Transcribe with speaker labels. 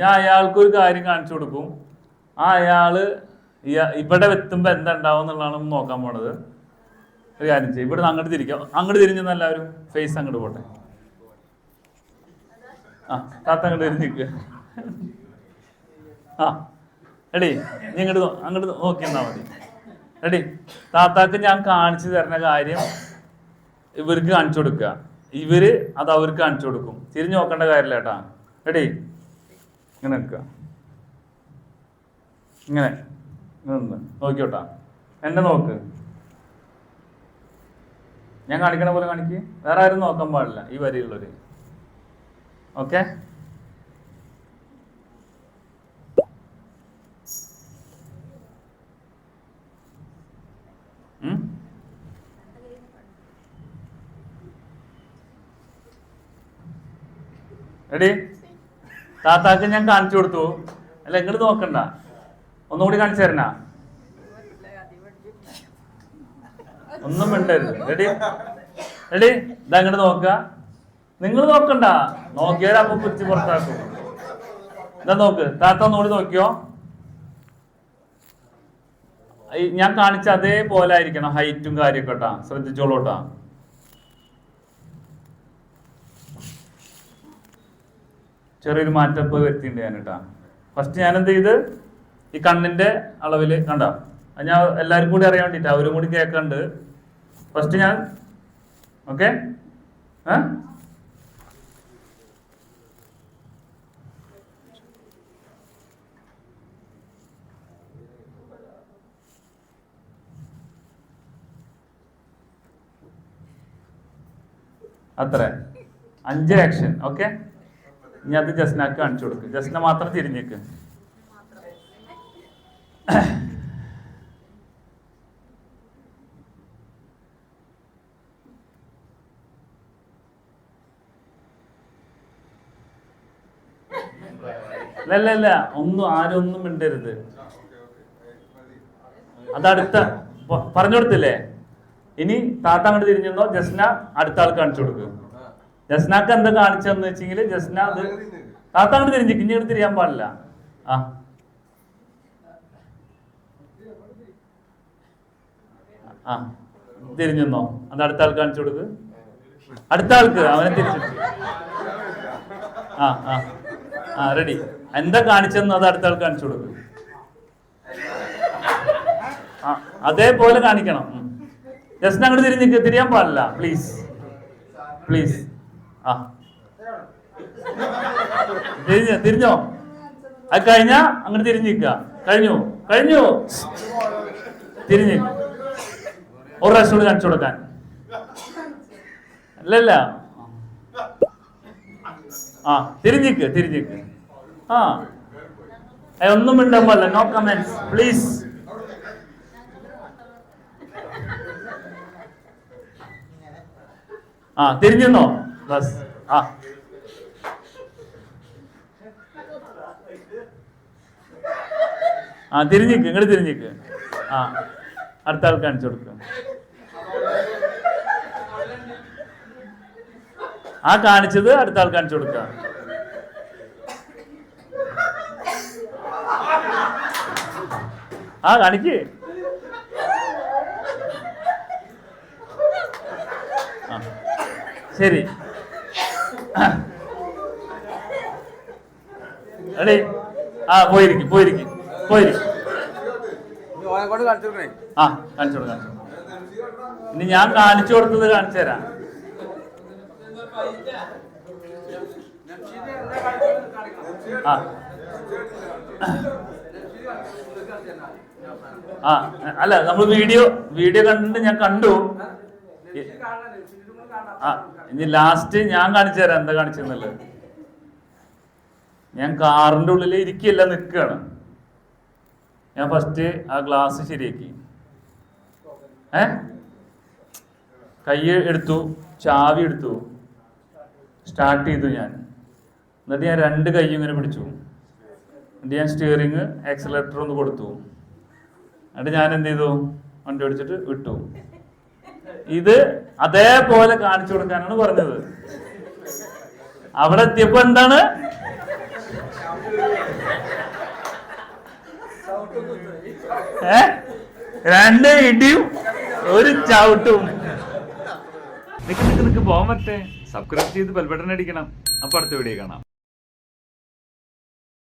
Speaker 1: ഞാൻ അയാൾക്കൊരു കാര്യം കാണിച്ചു കൊടുക്കും. ആ അയാൾ ഇവിടെ എത്തുമ്പോ എന്താ ഉണ്ടാവും എന്നുള്ളതാണ് നോക്കാൻ പോണത്. ഒരു കാര്യം ചെയ്യും. ഇവിടെ അങ്ങോട്ട് തിരിക്കാം. അങ്ങോട്ട് തിരിഞ്ഞെന്ന് എല്ലാവരും ഫേസ് അങ്ങോട്ട് പോട്ടെ. ആ താത്ത അങ്ങോട്ട് തിരിഞ്ഞിക്കുക ആ എടി നീ ഇങ്ങോട്ട് അങ്ങോട്ട് നോക്കി എന്നാ മതി. എടി താത്താക്ക് ഞാൻ കാണിച്ചു തരുന്ന കാര്യം ഇവർക്ക് കാണിച്ചു കൊടുക്കുക ഇവർ അത് അവർക്ക് കാണിച്ചു കൊടുക്കും. തിരിഞ്ഞു നോക്കേണ്ട കാര്യമില്ല കേട്ടാ. എടി ഇങ്ങനെ എടുക്കുക. ഇങ്ങനെ. നോക്കിയോട്ടാ. എന്നെ നോക്ക്. ഞാൻ കാണിക്കണ പോലെ കാണിക്ക്. വേറെ ആരും നോക്കാൻ പാടില്ല ഈ വരിയുള്ളവര് ഓക്കെ? എടി താത്താക്ക് ഞാൻ കാണിച്ചു കൊടുത്തു. അല്ല ഇങ്ങോട്ട് നോക്കണ്ട. ഒന്നുകൂടി കാണിച്ചു തരണ? ഒന്നും മിണ്ടരുത്. റെഡി? റെഡി? ഇതാ ഇങ്ങോട്ട് നോക്കുക നിങ്ങൾ നോക്കണ്ട. നോക്കിയാൽ അപ്പൊ പിടിച്ച് പുറത്താക്കും. ഇതാ നോക്ക്. താത്ത ഒന്നുകൂടി നോക്കിയോ? ഞാൻ കാണിച്ച അതേപോലെ ആയിരിക്കണം ഹൈറ്റും കാര്യമൊക്കെ കേട്ടാ. ശ്രദ്ധിച്ചോളൂട്ടാ ചെറിയൊരു മാറ്റം ഇപ്പോൾ വരുത്തിയിട്ടുണ്ട് ഞാൻ കേട്ടാ. ഫസ്റ്റ് ഞാൻ എന്ത് ചെയ്ത്? ഈ കണ്ണിന്റെ അളവിൽ കണ്ട. അത് ഞാൻ എല്ലാവരും കൂടി അറിയാൻ വേണ്ടിയിട്ട് അവരും കൂടി കേൾക്കണ്ട് ഫസ്റ്റ് ഞാൻ ഓക്കെ അത്ര. അഞ്ച് ആക്ഷൻ ഓക്കെ ഇനി അത് ജസ്നാക്ക് കാണിച്ചു കൊടുക്ക്. ജസ്ന മാത്രം തിരിഞ്ഞേക്ക്. അല്ല അല്ല ഒന്നും ആരും ഒന്നും മിണ്ടരുത്. അതടുത്ത പറഞ്ഞു കൊടുത്തില്ലേ? ഇനി താത്ത അങ്ങോട്ട് തിരിഞ്ഞോ ജസ്ന അടുത്ത ആൾ കാണിച്ചു കൊടുക്കുക ജസ്നാക്ക് എന്താ കാണിച്ചതെന്ന് വെച്ചെങ്കിൽ ജസ്ന അത് താത്ത അങ്ങോട്ട് തിരിഞ്ഞു അങ്ങോട്ട് തിരിയാൻ പാടില്ല. ആ. ആ. തിരിഞ്ഞോ അത് അടുത്ത ആൾ കാണിച്ചു കൊടുക്ക്. അടുത്ത ആൾക്ക് അവനെ തിരിച്ചു ആ ആ. ആ റെഡി എന്താ കാണിച്ചെന്ന് അത് അടുത്ത ആൾ കാണിച്ചു കൊടുക്ക്. ആ അതേപോലെ കാണിക്കണം. ജസ്റ്റ് അങ്ങോട്ട് തിരിഞ്ഞ് തിരിയാൻ പാടില്ല. പ്ലീസ് പ്ലീസ് ആ. തിരിഞ്ഞോ തിരിഞ്ഞോ? അത് കഴിഞ്ഞ അങ്ങോട്ട് തിരിഞ്ഞിരിക്ക. കഴിഞ്ഞു കഴിഞ്ഞു. തിരിഞ്ഞ്. ഒരു പ്രാവശ്യം കൂടി കാണിച്ചു കൊടുക്കാൻ. അല്ലല്ല. ആ തിരിഞ്ഞിക്ക് തിരിഞ്ഞിക്ക് ആ. ഒന്നും മിണ്ടാൻ നോ കമന്റ്സ് പ്ലീസ് ആ തിരിഞ്ഞോ ബസ് ആ. ആ തിരിഞ്ഞിക്ക് ഇങ്ങോട്ട് തിരിഞ്ഞിക്ക്. ആ അടുത്ത ആൾ കാണിച്ചു കൊടുക്കുക ആ കാണിച്ചത് അടുത്ത ആൾ കാണിച്ചു കൊടുക്കുക ആ കാണിക്ക്. ശരി. എടേ. ആ പോയിരിക്കും പോയിരിക്കും പോയിരിക്കും. ആ കാണിച്ചു കൊടുക്കാം. ഇനി ഞാൻ കാണിച്ചു കൊടുത്തത് കാണിച്ചു തരാം. ആ. ആ അല്ല നമ്മൾ വീഡിയോ വീഡിയോ കണ്ടിട്ട് ഞാൻ കണ്ടു. ആ ഇനി ലാസ്റ്റ് ഞാൻ കാണിച്ചു തരാം. എന്താ കാണിച്ചെന്നുള്ളത് ഞാൻ കാറിന്റെ ഉള്ളിൽ ഇരിക്കുകയല്ല നിൽക്കുകയാണ് ഞാൻ ഫസ്റ്റ് ആ ഗ്ലാസ് ശരിയാക്കി. ഏ? കൈ എടുത്തു ചാവി എടുത്തു. സ്റ്റാർട്ട് ചെയ്തു ഞാൻ. എന്നിട്ട് ഞാൻ രണ്ട് കൈ ഇങ്ങനെ പിടിച്ചു. എന്നിട്ട് ഞാൻ സ്റ്റിയറിങ് ആക്സലേറ്റർ ഒന്ന് കൊടുത്തു. എന്നിട്ട് ഞാൻ എന്ത് ചെയ്തു? വണ്ടി ഓടിച്ചിട്ട് വിട്ടു. ഇത് അതേപോലെ കാണിച്ചു കൊടുക്കാനാണ് പറഞ്ഞത്. അവിടെ എത്തിയപ്പോ എന്താണ്? ഏ? രണ്ട് ഇടിയും ഒരു ചവിട്ടും. നിക്ക് നിക്ക് നിക്ക് പോകാൻ പറ്റേ. സബ്സ്ക്രൈബ് ചെയ്ത് ബെൽബട്ടൺ അടിക്കണം. അപ്പൊ അടുത്ത വീഡിയോ കാണാം.